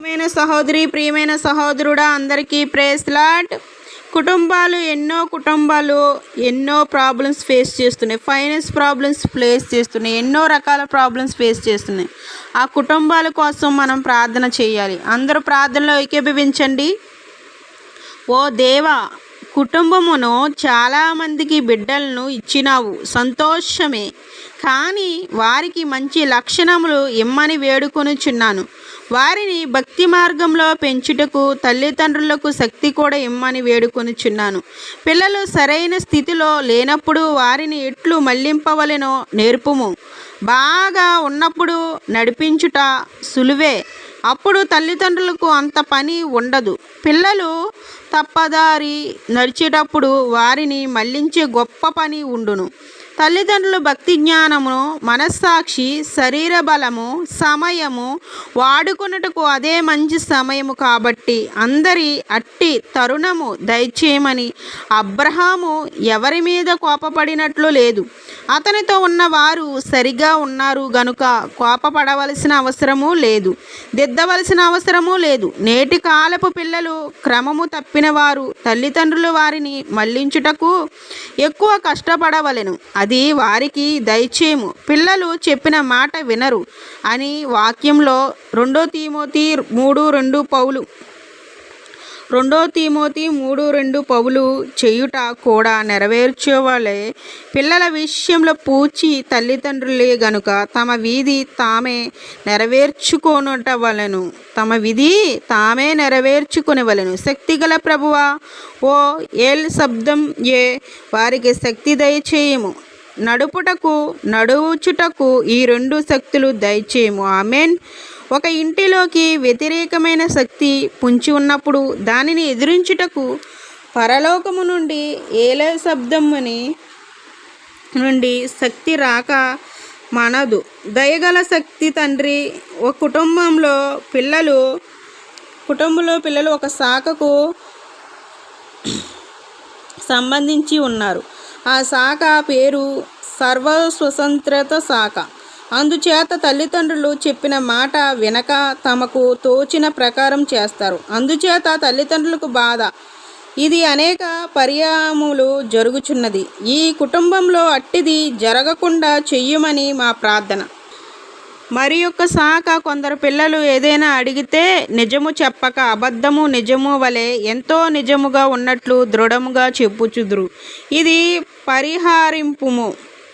ప్రియమైన సహోదరి ప్రియమైన సహోదరుడా అందరికీ ప్రేస్ లాట్ కుటుంబాలు ఎన్నో కుటుంబాలు ఎన్నో ప్రాబ్లమ్స్ ఫేస్ చేస్తున్నాయి. ఫైనాన్స్ ప్రాబ్లమ్స్ ఫేస్ చేస్తున్నాయి. ఎన్నో రకాల ప్రాబ్లమ్స్ ఫేస్ చేస్తున్నాయి. ఆ కుటుంబాల కోసం మనం ప్రార్థన చేయాలి. అందరూ ప్రార్థనలో ఏకీభవించండి. ఓ దేవా కుటుంబమును చాలామందికి బిడ్డలను ఇచ్చినావు. సంతోషమే. కానీ వారికి మంచి లక్షణములు ఇమ్మని వేడుకొనుచున్నాను. వారిని భక్తి మార్గంలో పెంచుటకు తల్లిదండ్రులకు శక్తి కూడా ఇమ్మని వేడుకొనుచున్నాను. పిల్లలు సరైన స్థితిలో లేనప్పుడు వారిని ఎట్లు మళ్ళింపవలెనో నేర్పుము. బాగా ఉన్నప్పుడు నడిపించుట సులువే. అప్పుడు తల్లిదండ్రులకు అంత పని ఉండదు. పిల్లలు తప్పదారి నడిచేటప్పుడు వారిని మళ్ళించే గొప్ప పని ఉండును. తల్లిదండ్రులు భక్తి జ్ఞానమును మనస్సాక్షి శరీర బలము సమయము వాడుకొనుటకు అదే మంచి సమయము కాబట్టి అందరి అట్టి తరుణము దయచేయమని అబ్రహాము ఎవరి మీద కోపపడినట్లు లేదు. అతనితో ఉన్నవారు సరిగా ఉన్నారు గనుక కోపపడవలసిన అవసరము లేదు. దిద్దవలసిన అవసరము లేదు. నేటి కాలపు పిల్లలు క్రమము తప్పిన వారు తల్లిదండ్రులు వారిని మళ్ళించుటకు ఎక్కువ కష్టపడవలెను. అది వారికి దయచేయము. పిల్లలు చెప్పిన మాట వినరు అని వాక్యంలో రెండో తీమోతి మూడు రెండు పౌలు రెండో తీమోతి మూడు రెండు పౌలు చేయుట కూడా నెరవేర్చేవాళ్ళే. పిల్లల విషయంలో పూచి తల్లిదండ్రులే గనుక తమ వీధి తామే నెరవేర్చుకొనుట వలెను. తమ విధి తామే నెరవేర్చుకునేవలెను. శక్తిగల ప్రభువా ఓ ఏల్ శబ్దం ఏ వారికి శక్తి దయచేయము. నడుపుటకు నడువుచుటకు ఈ రెండు శక్తులు దయచేయము. ఆమెన్. ఒక ఇంటిలోకి వ్యతిరేకమైన శక్తి పుంచి ఉన్నప్పుడు దానిని ఎదిరించుటకు పరలోకము నుండి ఏల శబ్దముని నుండి శక్తి రాక మనదు. దయగల శక్తి తండ్రి ఒక కుటుంబంలో పిల్లలు కుటుంబంలో పిల్లలు ఒక శాఖకు సంబంధించి ఉన్నారు. ఆ శాఖ పేరు సర్వ స్వతంత్రత శాఖ. అందుచేత తల్లిదండ్రులు చెప్పిన మాట వినక తమకు తోచిన ప్రకారం చేస్తారు. అందుచేత తల్లిదండ్రులకు బాధ. ఇది అనేక పర్యాములు జరుగుచున్నది. ఈ కుటుంబంలో అట్టిది జరగకుండా చెయ్యమని మా ప్రార్థన. మరి యొక్క శాఖ కొందరు పిల్లలు ఏదైనా అడిగితే నిజము చెప్పక అబద్ధము నిజము వలె ఎంతో నిజముగా ఉన్నట్లు దృఢముగా చెప్పుచుదురు. ఇది పరిహారింపుము.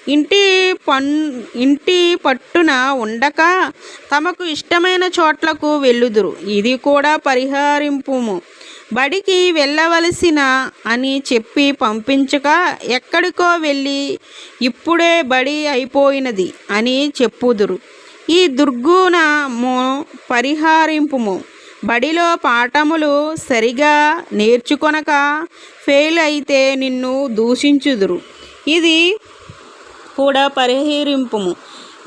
ఇంటి పన్ ఇంటి పట్టున ఉండక తమకు ఇష్టమైన చోట్లకు వెళ్ళుదురు. ఇది కూడా పరిహారింపుము. బడికి వెళ్ళవలసిన అని చెప్పి పంపించక ఎక్కడికో వెళ్ళి ఇప్పుడే బడి అయిపోయినది అని చెప్పుదురు. ఈ దుర్గుణము పరిహారింపుము. బడిలో పాఠములు సరిగా నేర్చుకొనక ఫెయిల్ అయితే నిన్ను దూషించుదురు. ఇది కూడా పరిహరింపుము.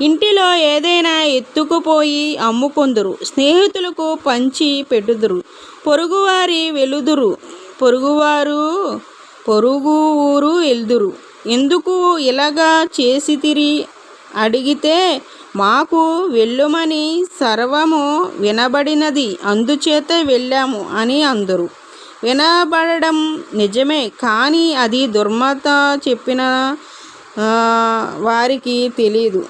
ఇంటిలో ఏదైనా ఎత్తుకుపోయి అమ్ముకుందురు. స్నేహితులకు పంచి పెట్టుదురు పొరుగువారి వెలుదురు. పొరుగువారు పొరుగు ఊరు వెళ్దురు. ఎందుకు ఇలాగా చేసి తిరిగి అడిగితే మాకు వెళ్ళుమని సర్వము వినబడినది అందుచేత వెళ్ళాము అని అందరు. వినబడడం నిజమే కానీ అది దుర్మత చెప్పిన వారికి తెలియదు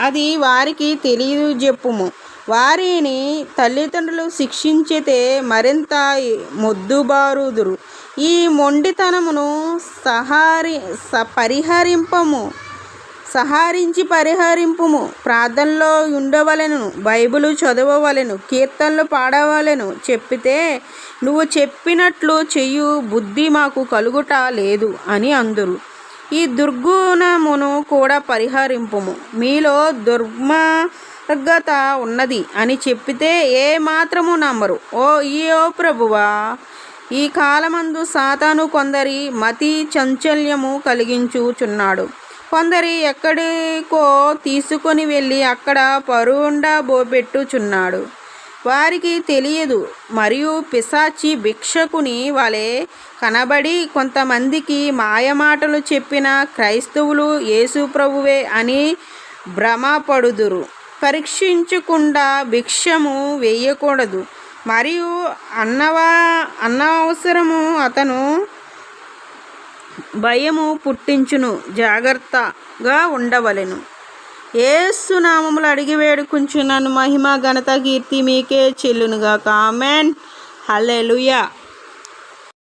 అది వారికి తెలియదు చెప్పుము వారిని తల్లిదండ్రులు శిక్షించితే మరింత మొద్దుబారుదురు. ఈ మొండితనమును సహారి స పరిహరింపము సహారించి పరిహరింపుము. ప్రార్థనలో ఉండవలెను బైబిలు చదవవలెను కీర్తనలు పాడవలెను చెప్పితే నువ్వు చెప్పినట్లు చెయ్యు బుద్ధి మాకు కలుగుట లేదు అని అందరు. ఈ దుర్గుణమును కూడా పరిహరింపుము. మీలో దుర్మార్గత ఉన్నది అని చెప్పితే ఏ మాత్రము నమ్మరు. ఓ ఈ ఓ ప్రభువా ఈ కాలమందు సాతాను కొందరి మతి చంచల్యము కలిగించుచున్నాడు. కొందరి ఎక్కడికో తీసుకొని వెళ్ళి అక్కడ పరుండా బోపెట్టుచున్నాడు వారికి తెలియదు. మరియు పిశాచి భిక్షకుని వలె కనబడి కొంతమందికి మాయమాటలు చెప్పిన క్రైస్తవులు యేసుప్రభువే అని భ్రమపడుదురు. పరీక్షించకుండా భిక్షము వేయకూడదు. మరియు అన్నవా అన్న అవసరము అతను భయము పుట్టించును జాగ్రత్తగా ఉండవలెను. ఏసు నామములు అడిగి వేడుకుంచున్నాను మహిమ ఘనత కీర్తి మీకే చెల్లునుగా కామెన్ హల్లెలూయా.